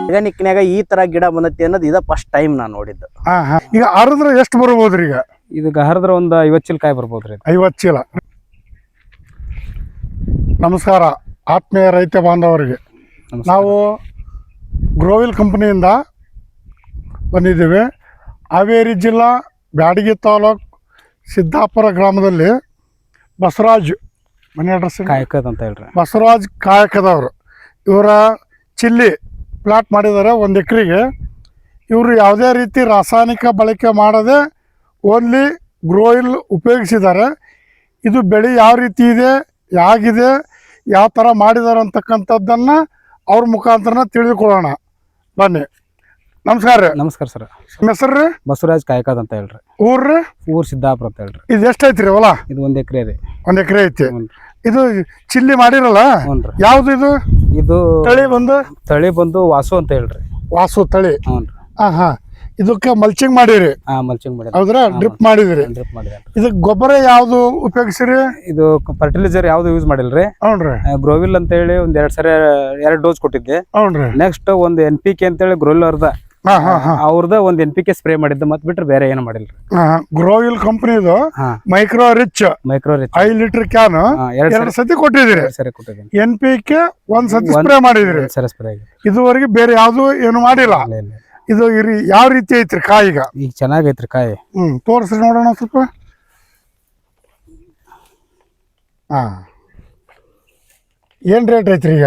ಆರ್ಗ್ಯಾನಿಕ್ನ್ಯಾಗ ಈ ತರ ಗಿಡ ಬಂದೈತಿ ಅನ್ನೋದು ಇದ ಫಸ್ಟ್ ಟೈಮ್ ನಾನು ನೋಡಿದ್ದು. ಹಾ ಹಾ. ಈಗ ಹರಿದ್ರೆ ಎಷ್ಟು ಬರ್ಬೋದ್ರಿ ಈಗ? ಇದಕ್ಕ ಹರಿದ್ರ ಒಂದು ಐವತ್ತು ಚೀಲ ಕಾಯಿ ಬರ್ಬೋದ್ರಿ ರೀ ಐವತ್ತು ಚೀಲ. ನಮಸ್ಕಾರ ಆತ್ಮೀಯ ರೈತ ಬಾಂಧವರಿಗೆ. ನಮಸ್ಕಾರ. ನಾವು ಗ್ರೋವಿಲ್ ಕಂಪನಿಯಿಂದ ಬಂದಿದ್ದೀವಿ. ಹಾವೇರಿ ಜಿಲ್ಲಾ ಬ್ಯಾಡಗಿ ತಾಲೂಕ್ ಸಿದ್ದಾಪುರ ಗ್ರಾಮದಲ್ಲಿ ಬಸವರಾಜ್ ಮನೆ ಅಡ್ರೆಸ್ ಏನು? ಅಂತ ಅಂತ ಹೇಳ್ರಿ. ಬಸವರಾಜ್ ಕಾಯಕದವರು. ಇವರ ಚಿಲ್ಲಿ ಪ್ಲಾಟ್ ಮಾಡಿದ್ದಾರೆ ಒಂದು ಎಕರೆಗೆ. ಇವರು ಯಾವುದೇ ರೀತಿ ರಾಸಾಯನಿಕ ಬಳಕೆ ಮಾಡದೆ ಓನ್ಲಿ ಗ್ರೋಯಿಲ್ ಉಪಯೋಗಿಸಿದ್ದಾರೆ. ಇದು ಬೆಳೆ ಯಾವ ರೀತಿ ಇದೆ ಹೇಗಿದೆ ಯಾವ ಥರ ಮಾಡಿದ್ದಾರೆ ಅಂತಕ್ಕಂಥದ್ದನ್ನು ಅವ್ರ ಮುಖಾಂತರ ತಿಳಿದುಕೊಳ್ಳೋಣ. ಬನ್ನಿ. ನಮಸ್ಕಾರ. ರೀ ನಮಸ್ಕಾರ ಸರ್. ಹೆಸರು ರೀ ಬಸವರಾಜ್ ಕಾಯಕಾದ್ ಅಂತ ಹೇಳ್ರಿ. ಊರ್ರಿ? ಊರು ಸಿದ್ದಾಪುರ ಅಂತ ಹೇಳ್ರಿ. ಇದು ಎಷ್ಟು ಐತ್ರಿ ಹೊಲ? ಇದು ಒಂದು ಎಕರೆ ರೀ. ಒಂದು ಎಕರೆ ಐತಿ. ಇದು ಚಿಲ್ಲಿ ಮಾಡಿರಲ್ಲ? ಯಾವ್ದು ಇದು? ಇದು ತಳಿ ಬಂದು? ತಳಿ ಬಂದು ವಾಸು ಅಂತ ಹೇಳ್ರಿ. ವಾಸು ತಳಿ. ಹ್ಞೂ ಹಾ ಹಾ. ಇದಕ್ಕೆ ಮಲ್ಚಿಂಗ್ ಮಾಡಿರಿ? ಹಾ ಮಲ್ಚಿಂಗ್ ಮಾಡಿ ಹೌದ್ರಾ? ಡ್ರಿಪ್ ಮಾಡಿದ್ರಿ? ಡ್ರಿಪ್ ಮಾಡಿದ್ರಿ ಇದಕ್ಕೆ ಗೊಬ್ಬರ ಯಾವ್ದು ಉಪಯೋಗಿಸಿರಿ? ಇದು ಫರ್ಟಿಲೈಸರ್ ಯಾವ್ದು ಯೂಸ್ ಮಾಡಿಲ್ರಿ? ಹೌನ್ರಿ. ಗ್ರೋವಿಲ್ ಅಂತ ಹೇಳಿ ಒಂದ್ ಎರಡ್ ಸರಿ ಎರಡ್ ಡೋಸ್ ಕೊಟ್ಟಿದ್ದೆ. ಹೌನ್ರಿ. ನೆಕ್ಸ್ಟ್ ಒಂದ್ ಎನ್ ಪಿ ಕೆ ಅಂತ ಹೇಳಿ ಗ್ರೋಲ್ ಅವ್ರದ ಹಾ ಹಾ ಹಾ. ಅವ್ರದ ಒಂದ್ ಎನ್ ಪಿ ಕೆ ಸ್ಪ್ರೇ ಮಾಡಿದ್ದು ಮತ್ ಬಿಟ್ರೆ ಬೇರೆ ಏನು ಮಾಡಿಲ್ರಿ? ಹಾ ಗ್ರೋವಿಲ್ ಕಂಪ್ನಿದು ಹಾ. ಮೈಕ್ರೋ ರಿಚ್ ಮೈಕ್ರೋ ರಿಚ್ ಐದು ಲೀಟರ್ ಕ್ಯಾನ್ ಎರಡ್ ಸತಿ ಕೊಟ್ಟಿದ್ದೀರಿ. ಸರಿ ಕೊಟ್ಟಿದ್ದೀನಿ. ಎನ್ ಪಿ ಕೆ ಒಂದ್ ಸತಿ ಸ್ಪ್ರೇ ಮಾಡಿದ್ರಿ ಸರಿ ಸ್ಪ್ರೇ ಇದುವರೆಗೆ ಬೇರೆ ಯಾವ್ದು ಏನು ಮಾಡಿಲ್ಲ. ಇದು ಯಾವ ರೀತಿ ಐತ್ರಿ ಕಾಯಿಗ ಈಗ? ಚೆನ್ನಾಗೈತ್ರಿ ಕಾಯಿ. ಹ್ಮ್ ತೋರಿಸ್ರಿ ನೋಡೋಣ ಸ್ವಲ್ಪ. ಹಾ. ಏನ್ ರೇಟ್ ಐತ್ರಿ ಈಗ?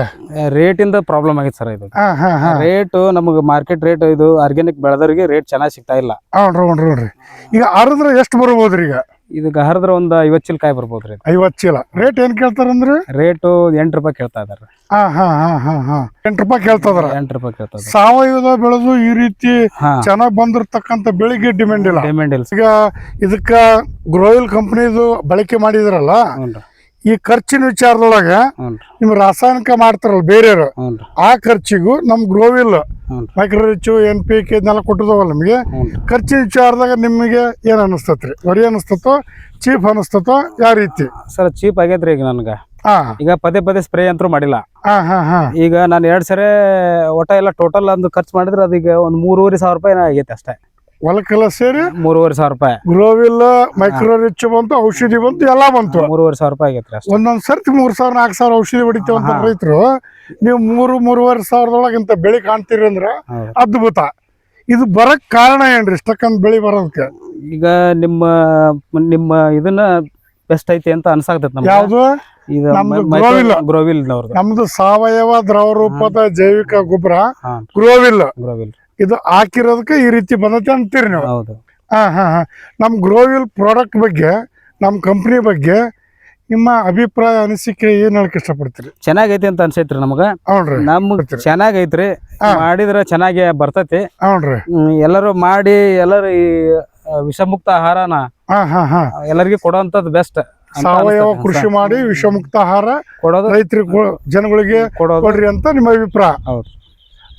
ರೇಟ್ ಇಂದ ಪ್ರಾಬ್ಲಮ್ ಆಗೈತೆ ಸರ್ ಇದು. ಹಾ ಹಾ ಹಾ. ರೇಟ್ ನಮಗೆ ಮಾರ್ಕೆಟ್ ರೇಟ್ ಇದು ಆರ್ಗ್ಯಾನಿಕ್ ಬೆಳೆದವರಿಗೆ ರೇಟ್ ಚೆನ್ನಾಗಿ ಸಿಗ್ತಾ ಇಲ್ಲ. ನೋಡ್ರಿ ಈಗ ಹರಿದ್ರೆ ಎಷ್ಟು ಬರ್ಬೋದ್ರಿ ಈಗ? ಇದಕ್ಕೆ ಹರಿದ್ರ ಒಂದ್ ಐವತ್ತು ಚೀಲ ಕಾಯಿ ಬರ್ಬೋದ್ರಿ ಐವತ್ ಚೀಲ. ರೇಟ್ ಏನು ಕೇಳ್ತಾರಂದ್ರೆ? ರೇಟು ಎಂಟು ರೂಪಾಯಿ ಕೇಳ್ತಾ ಇದಾರೆ. ಹಾಂ ಹಾಂ ಹಾಂ ಹಾಂ ಹಾಂ. ಎಂಟು ರೂಪಾಯಿ ಕೇಳ್ತದಾರ? ಎಂಟು ರೂಪಾಯಿ ಕೇಳ್ತಾ ಸಾವಯವ ಬೆಳೆದು ಈ ರೀತಿ ಚೆನ್ನಾಗಿ ಬಂದಿರತಕ್ಕಂತ ಬೆಳಿಗ್ಗೆ ಡಿಮ್ಯಾಂಡ್ ಇಲ್ಲ. ಡಿಮ್ಯಾಂಡ್ ಇಲ್ಲ. ಈಗ ಇದಕ್ಕ ಗ್ರೋಯಿಲ್ ಕಂಪ್ನಿದು ಬಳಕೆ ಮಾಡಿದ್ರಲ್ಲ ರೀ. ಈ ಖರ್ಚಿನ ವಿಚಾರದೊಳಗ ನಿಮ್ ರಾಸಾಯನಿಕ ಮಾಡ್ತಾರಲ್ಲ ಬೇರೆಯವರು ಆ ಖರ್ಚಿಗೂ ನಮ್ ಗ್ರೋವಿಲ್ micro rich N P K ಇದನ್ನೆಲ್ಲ ಕೊಟ್ಟಿದಾವಲ್ಲ ನಿಮಗೆ ಖರ್ಚಿನ ವಿಚಾರದಾಗ ನಿಮಗೆ ಏನ್ ಅನಿಸ್ತತ್ರಿ? ವರಿ ಅನಿಸ್ತತೋ ಚೀಪ್ ಅನಿಸ್ತತೋ ಯಾವ ರೀತಿ? ಸರ್ ಚೀಪ್ ಆಗೈತ್ರಿ ಈಗ ನನ್ಗ. ಈಗ ಪದೇ ಪದೇ ಸ್ಪ್ರೇ ಅಂತೂ ಮಾಡಿಲ್ಲ. ಹಾ ಹಾ ಹಾ. ಈಗ ನಾನು ಎರಡು ಸರಿ ಒಟ್ಟ ಎಲ್ಲ ಟೋಟಲ್ ಅಂದು ಖರ್ಚು ಮಾಡಿದ್ರೆ ಅದೀಗ ಒಂದು ಮೂರುವರೆ ಸಾವಿರ ರೂಪಾಯಿ ಆಗೈತೆ ಅಷ್ಟೇ. ಹೊಲಕ್ಕೆಲ್ಲ ಸೇರಿ ಮೂರುವರೆ ಸಾವಿರ ರೂಪಾಯಿ. ಗ್ರೋವಿಲ್ ಮೈಕ್ರೋ ರಿಚ್ ಬಂತು ಔಷಧಿ ಬಂತು ಎಲ್ಲಾ ಬಂತು. ಮೂರುವರೆ ಸಾವಿರ ರೂಪಾಯಿ ಆಗೈತ್ರಿ ಒಂದೊಂದ್ ಸರ್ತಿ ಮೂರ್ ಸಾವಿರ ನಾಲ್ಕು ಸಾವಿರ ಔಷಧಿ ಹೊಡಿತೇವಂತ ಅಂತ ರೈತರು ನೀವು ಮೂರು ಮೂರುವರೆ ಸಾವಿರದೊಳಗೆ ಇಂತ ಬೆಳೆ ಕಾಣ್ತೀರಿ ಅಂದ್ರ ಅದ್ಭುತ. ಇದು ಬರಕ್ ಕಾರಣ ಏನ್ರಿ ಇಷ್ಟಕ್ಕಂದ್ ಬೆಳಿ ಬರೋದಕ್ಕೆ? ಈಗ ನಿಮ್ಮ ನಿಮ್ಮ ಇದನ್ನ ಬೆಸ್ಟ್ ಐತಿ ಅಂತ ಅನ್ಸಾಕ್ತೈತಿ ನಮ್ಗೆ. ಯಾವ್ದು. ಗ್ರೋವಿಲ್ ನಮ್ದು ಸಾವಯವ ದ್ರವ ರೂಪದ ಜೈವಿಕ ಗೊಬ್ಬರ ಗ್ರೋವಿಲ್ ಗ್ರೋವಿಲ್ ಇದು ಹಾಕಿರೋದಕ್ಕೆ ಈ ರೀತಿ ಬಂದೈತೆ ಅಂತೀರಿ ನೀವು. ಹೌದು. ಹಾಂ ಹಾಂ ಹಾಂ. ನಮ್ಮ ಗ್ರೋವಿಲ್ ಪ್ರಾಡಕ್ಟ್ ಬಗ್ಗೆ ನಮ್ಮ ಕಂಪ್ನಿ ಬಗ್ಗೆ ನಿಮ್ಮ ಅಭಿಪ್ರಾಯ ಅನಿಸಿಕೆ ಏನ್ ಹೇಳಕ್ ಇಷ್ಟಪಡ್ತೀರಿ? ಚೆನ್ನಾಗೈತಿ ಅಂತ ಅನ್ಸೈತ್ರಿ ನಮಗ. ಹೌನ್ರಿ ನಮ್. ಚೆನ್ನಾಗೈತ್ರಿ. ಮಾಡಿದ್ರೆ ಮಾಡಿದ್ರ ಚೆನ್ನಾಗಿ ಬರ್ತೈತಿ. ಹೌನ್ರಿ ಎಲ್ಲರೂ ಮಾಡಿ ಎಲ್ಲರೂ ಈ ವಿಷಮುಕ್ತ ಆಹಾರನ ಹಾ ಹಾ ಹಾ. ಎಲ್ಲರಿಗೂ ಕೊಡೋಂಥದ್ದು ಬೆಸ್ಟ್ ಸಾವಯವ ಕೃಷಿ ಮಾಡಿ ವಿಷಮುಕ್ತ ಆಹಾರ ಕೊಡೋದು. ರೈತರಿಗೆ ಜನಗಳಿಗೆ ಕೊಡೋದು. ಕೊಡ್ರಿ ಅಂತ ನಿಮ್ಮ ಅಭಿಪ್ರಾಯ. ಹೌದು.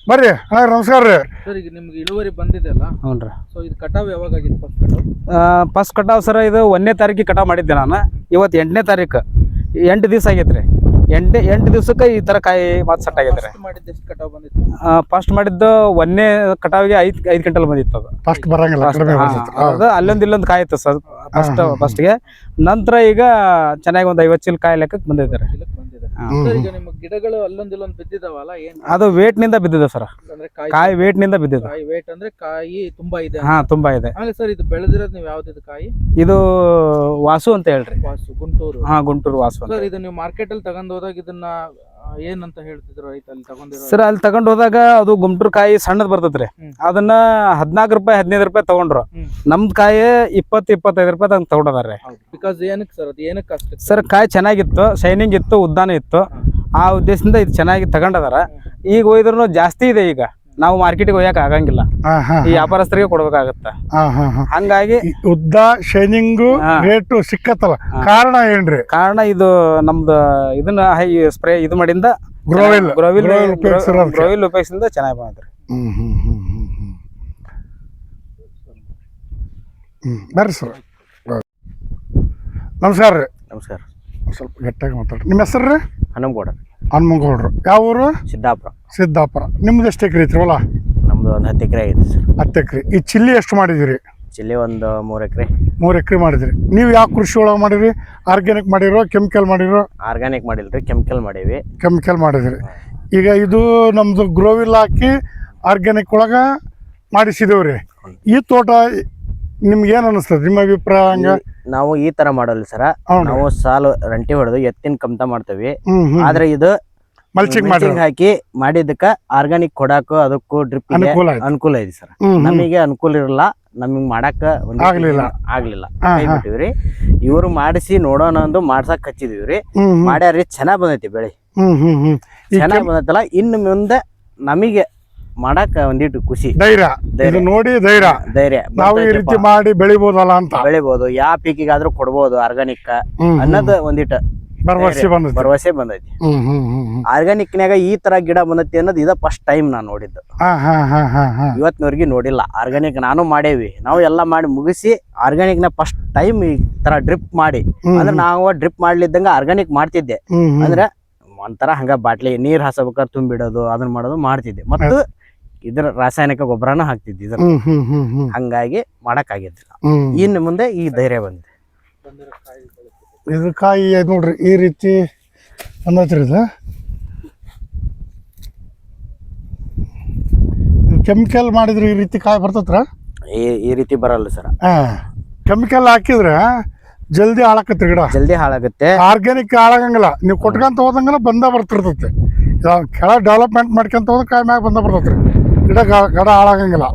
ಬರ್ರಿ. ಹಾಂ ನಮಸ್ಕಾರ ರೀ. ಸರ್ ಈಗ ನಿಮ್ಗೆ ಇಳುವರಿ ಬಂದಿದೆಯಲ್ಲ ಹ್ಞೂ ರೀ. ಸೊ ಇದು ಕಟಾವ್ ಯಾವಾಗ ಆಗಿತ್ತು ಫಸ್ಟ್ ಕಟಾವ್ ಫಸ್ಟ್ ಕಟಾವ್ ಸರ್ ಇದು ಒಂದನೇ ತಾರೀಕಿಗೆ ಕಟಾವ್ ಮಾಡಿದ್ದೆ ನಾನು. ಇವತ್ತು ಎಂಟನೇ ತಾರೀಕು. ಎಂಟು ದಿವಸ ರೀ. ಎಂಟು ಎಂಟು ದಿವ್ಸಕ್ಕೆ ಈ ಥರ ಕಾಯಿ ಮಾತು ಸೆಟ್ ಆಗೈತೆ ಫಸ್ಟ್ ಮಾಡಿದ್ದು ಎಷ್ಟು ಕಟಾವ್ ಬಂದಿತ್ತು? ಫಸ್ಟ್ ಮಾಡಿದ್ದು ಒಂದನೇ ಕಟಾವಿಗೆ ಐದು ಐದು ಗಂಟಲ್ ಬಂದಿತ್ತು ಅದು. ಫಸ್ಟ್ ಬರಂಗಿಲ್ಲ ಕಡಿಮೆ ಹಾ. ಅದು ಅಲ್ಲೊಂದು ಇಲ್ಲೊಂದು ಕಾಯಿ ಇತ್ತು ಸರ್ ಫಸ್ಟ್. ಫಸ್ಟ್ಗೆ ನಂತರ ಈಗ ಚೆನ್ನಾಗಿ ಒಂದು ಐವತ್ತು ಚೀಲ ಕಾಯಿ ಲೆಕ್ಕಕ್ಕೆ ಬಂದಿದ್ದಾರೆ ಸರ್ ಈಗ ನಿಮ್ಮ ಗಿಡಗಳು ಅಲ್ಲೊಂದ್ ಇಲ್ಲೊಂದ್ ಬಿದ್ದಿದಾವಲ್ಲ ಏನ್ ಅದು weight ನಿಂದ ಬಿದ್ದಿದೆ ಸರ್. ಅಂದ್ರೆ ಕಾಯಿ ಕಾಯಿ weight ನಿಂದ ಬಿದ್ದಿದೆ. ಕಾಯಿ ವೇಟ್ ಅಂದ್ರೆ ಕಾಯಿ ತುಂಬಾ ಇದೆ ಹಾ ತುಂಬಾ ಇದೆ. ಆಮೇಲೆ ಸರ್ ಇದು ಬೆಳೆದಿರೋದು ನೀವು ಯಾವ್ದಿದು ಕಾಯಿ? ಇದು ವಾಸು ಅಂತ ಹೇಳ್ರಿ. ವಾಸು ಗುಂಟೂರು. ಹಾ ಗುಂಟೂರು ವಾಸು ಅಂತ. ಸರ್ ಇದು ನೀವು ಮಾರ್ಕೆಟ್ ಅಲ್ಲಿ ತಗೊಂಡ್ ಹೋದಾಗ ಇದನ್ನ ಏನಂತ ಹೇಳ್ತಿದ್ರು ರೈತ ಅಲ್ಲಿ ತಗೊಂಡಿರೋ ಸರ್ ಅಲ್ಲಿ ತಗೊಂಡ್ ಹೋದಾಗ ಅದು ಗುಂಟೂರು ಕಾಯಿ ಸಣ್ಣದ್ ಬರ್ತೈತ್ರಿ. ಹ್ಮ್. ಅದನ್ನ ಹದಿನಾಲ್ಕು ರೂಪಾಯಿ ಹದಿನೈದು ರೂಪಾಯಿ ತಗೊಂಡ್ರು. ಹ್ಮ್. ನಮ್ದು ಕಾಯಿ ಇಪ್ಪತ್ತು ಇಪ್ಪತ್ತೈದು ರೂಪಾಯಿ ತಂಗ್ ತಗೊಂಡದಾರೆ ಬಿಕಾಸ್ ಏನಕ್ಕೆ ಸರ್ ಅದು? ಏನಕ್ಕೆ ಅಷ್ಟು? ಸರ್ ಕಾಯಿ ಚೆನ್ನಾಗಿತ್ತು ಶೈನಿಂಗ್ ಇತ್ತು ಉದ್ದಾನ ಇತ್ತು. ಆ ಉದ್ದೇಶದಿಂದ ಇದು ಚೆನ್ನಾಗಿ ತಗೊಂಡದಾರ. ಈಗ ಒಯ್ದ್ರು ಜಾಸ್ತಿ ಇದೆ ಈಗ. ನಾವು ಮಾರ್ಕೆಟಿಗೆ ಒಯ್ಯಕ್ ಆಗಂಗಿಲ್ಲ. ಈ ವ್ಯಾಪಾರಸ್ಥರಿಗೆ ಕೊಡ್ಬೇಕಾಗತ್ತ. ಹಂಗಾಗಿ ಉದ್ದ ಶೈನಿಂಗ್. ರೇಟು ಸಿಕ್ಕತ್ತಲ್ಲ. ಕಾರಣ ಏನ್ರಿ? ಕಾರಣ ಇದು ನಮ್ದು ಇದನ್ನ ಹೈ ಸ್ಪ್ರೇ ಇದು ಮಾಡಿಂದ ಗ್ರೋವಿಲ್ ಗ್ರೋವಿಲ್ ಗ್ರೋವಿಲ್ ಉಪಯೋಗಿಸಿಂದ ಚೆನ್ನಾಗಿ ಬಂದ್ರಿ ಹ್ಮ್ ಹ್ಮ್ ಹ್ಮ್ ಹ್ಮ್ ಹ್ಮ್. ಹ್ಮ್ ಬರ್ರಿ ಸರ್. ನಮಸ್ಕಾರ ರೀ. ನಮಸ್ಕಾರ. ಸ್ವಲ್ಪ ಗಟ್ಟಿಯಾಗಿ ಮಾತಾಡ್ರಿ. ನಿಮ್ಮ ಹೆಸರು ರೀ? ಹನುಮಗೌಡ. ಹನುಮಗೌಡ್ರು ಯಾವ ಊರು? ಸಿದ್ದಾಪುರ. ಸಿದ್ದಾಪುರ. ನಿಮ್ದು ಎಷ್ಟು ಎಕರೆ ಐತ್ರಿ ಹೊಲ? ನಮ್ದು ಒಂದು ಹತ್ತು ಎಕರೆ ಐತಿ ಸರ್. ಹತ್ತು ಎಕರೆ. ಈ ಚಿಲ್ಲಿ ಎಷ್ಟು ಮಾಡಿದಿರಿ? ಚಿಲ್ಲಿ ಒಂದು ಮೂರು ಎಕರೆ. ಮೂರು ಎಕರೆ ಮಾಡಿದ್ರಿ. ನೀವು ಯಾವ ಕೃಷಿ ಒಳಗೆ ಮಾಡಿರಿ? ಆರ್ಗ್ಯಾನಿಕ್ ಮಾಡಿರೋ ಕೆಮಿಕಲ್ ಮಾಡಿರೋ? ಆರ್ಗ್ಯಾನಿಕ್ ಮಾಡಿಲ್ರಿ ಕೆಮಿಕಲ್ ಮಾಡೀವಿ. ಕೆಮಿಕಲ್ ಮಾಡಿದ್ರಿ. ಈಗ ಇದು ನಮ್ಮದು ಗ್ರೋವಿಲ್ ಹಾಕಿ ಆರ್ಗ್ಯಾನಿಕ್ ಒಳಗೆ ಮಾಡಿಸಿದೇವ್ರಿ. ಈ ತೋಟ ನಿಮ್ಗೆ ಏನ್ ಅನಿಸ್ತದೆ? ನಿಮ್ಮ ಅಭಿಪ್ರಾಯ ಹಂಗ? ನಾವು ಈ ತರ ಮಾಡಲ್ಲ ಸರ. ನಾವು ಸಾಲು ರಂಟಿ ಹೊಡೆದು ಎತ್ತಿನ ಕಮ್ತ ಮಾಡ್ತೇವಿ. ಆದ್ರೆ ಇದು ಮಲ್ಚಿಂಗ್ ಮಾಡಿ mulching ಹಾಕಿ ಮಾಡಿದಕ್ಕ ಆರ್ಗಾನಿಕ್ ಕೊಡಾಕ ಅದಕ್ಕೂ ಡ್ರಿಪ್ ಅನುಕೂಲ ಆಯ್ತು. ಅನುಕೂಲ ಐತಿ ಸರ್. ಹ್ಞೂ ಹ್ಞೂ ನಮಗೆ ಅನುಕೂಲ ಇರಲ್ಲ ನಮಗ್ ಮಾಡಾಕ ಒಂದ್ ಆಗ್ಲಿಲ್ಲ. ಆಗ್ಲಿಲ್ಲ. ಹಾ, ಕೈ ಹಾ. ಬಿಟ್ಟಿವ್ರಿ. ಇವ್ರು ಮಾಡಿಸಿ ನೋಡೋಣ ಅಂದು ಮಾಡ್ಸಕ್ ಹ್ಞೂ ಮಾಡ್ಯಾರಿ ಚೆನ್ನಾಗ್ ಬಂದೈತಿ ಬೆಳಿ. ಹ್ಮ್ ಈ ಚೆನ್ನಾಗ್ ಬಂದೈತಲ್ಲ ಇನ್ನು ಮುಂದೆ ನಮಗೆ ಮಾಡಾಕ ಒಂದಿಟ್ಟು ಖುಷಿ. ಧೈರ್ಯ. ಇದು ನೋಡಿ ಧೈರ್ಯ. ಧೈರ್ಯ. ನಾವು ಈ ರೀತಿ ಮಾಡಿ ಬೆಳಿಬಹುದಲ್ಲ ಅಂತ. ಬೆಳಿಬಹುದು ಯಾವ ಪೀಕಿಗಾದ್ರೂ ಕೊಡ್ಬೋದು ಆರ್ಗಾನಿಕ್. ಅನ್ನದ ಒಂದಿಟ್ಟು ಭರವಸೆ ಬಂದೈತಿ. ಭರವಸೆ ಬಂದೈತಿ. ಆರ್ಗಾನಿಕ್ನ್ಯಾಗ ಈ ತರ ಗಿಡ ಬಂದೈತಿ ಅನ್ನೋದು ಇದ ಫಸ್ಟ್ ಟೈಮ್ ನಾನು ನೋಡಿದ್ದು. ಇವತ್ತಿನವರೆಗೆ ನೋಡಿಲ್ಲ. ಆರ್ಗಾನಿಕ್ ನಾನು ಮಾಡೇವಿ. ನಾವು ಎಲ್ಲ ಮಾಡಿ ಮುಗಿಸಿ ಆರ್ಗಾನಿಕ್ನ ಫಸ್ಟ್ ಟೈಮ್ ಈ ತರ ಡ್ರಿಪ್ ಮಾಡಿ. ಅಂದ್ರೆ ನಾವು ಡ್ರಿಪ್ ಮಾಡ್ಲಿದ್ದಂಗ ಆರ್ಗಾನಿಕ್ ಮಾಡ್ತಿದ್ದೆ. ಅಂದ್ರೆ ಒಂಥರ ಹಂಗ ಬಾಟ್ಲಿ ನೀರ್ ಹಾಸಬೇಕಾದ್ರೆ ತುಂಬಿಡೋದು ಅದನ್ನ ಮಾಡೋದು ಮಾಡ್ತಿದ್ದೆ. ಮತ್ತು ಇದ್ರ ರಾಸಾಯನಿಕ ಗೊಬ್ಬರನ ಹಾಕ್ತಿದ್ವಿ ಇದ್ರ ಹಂಗಾಗಿ ಮಾಡಕ್ ಆಗಿದ್ದಿಲ್ಲ ಇನ್ನು ಮುಂದೆ ಈ ಧೈರ್ಯ ಬಂದಿದೆ. ಇದ್ರ ಕಾಯಿ ನೋಡ್ರಿ ಈ ರೀತಿ ಅನ್ನತ್ರಿ ಇದು. ಕೆಮಿಕಲ್ ಮಾಡಿದ್ರೆ ಈ ರೀತಿ ಕಾಯಿ ಬರ್ತತ್ರ? ಈ ರೀತಿ ಬರಲ್ಲ ಸರ್. ಕೆಮಿಕಲ್ ಹಾಕಿದ್ರೆ ಜಲ್ದಿ ಹಾಳಾಕತ್ರಿ ಗಿಡ. ಜಲ್ದಿ ಹಾಳಾಗುತ್ತೆ. ಆರ್ಗ್ಯಾನಿಕ್ ಹಾಳಾಗಂಗಿಲ್ಲ. ನೀವು ಕೊಟ್ಕೊಂತ ಹೋದಂಗೆಲ್ಲ ಬಂದ ಬರ್ತಿರ್ತೈತೆ. ಕೆಳ ಡೆವಲಪ್ಮೆಂಟ್ ಮಾಡ್ಕೊಂತ ಹೋದ್ರೆ ಕಾಯಿ ಮ್ಯಾಗ ಬಂದ ಬರ್ತೈತ್ರಿ ಗಿಡ ಗ- ಗಿಡ ಹಾಳಾಗಂಗಿಲ್ಲ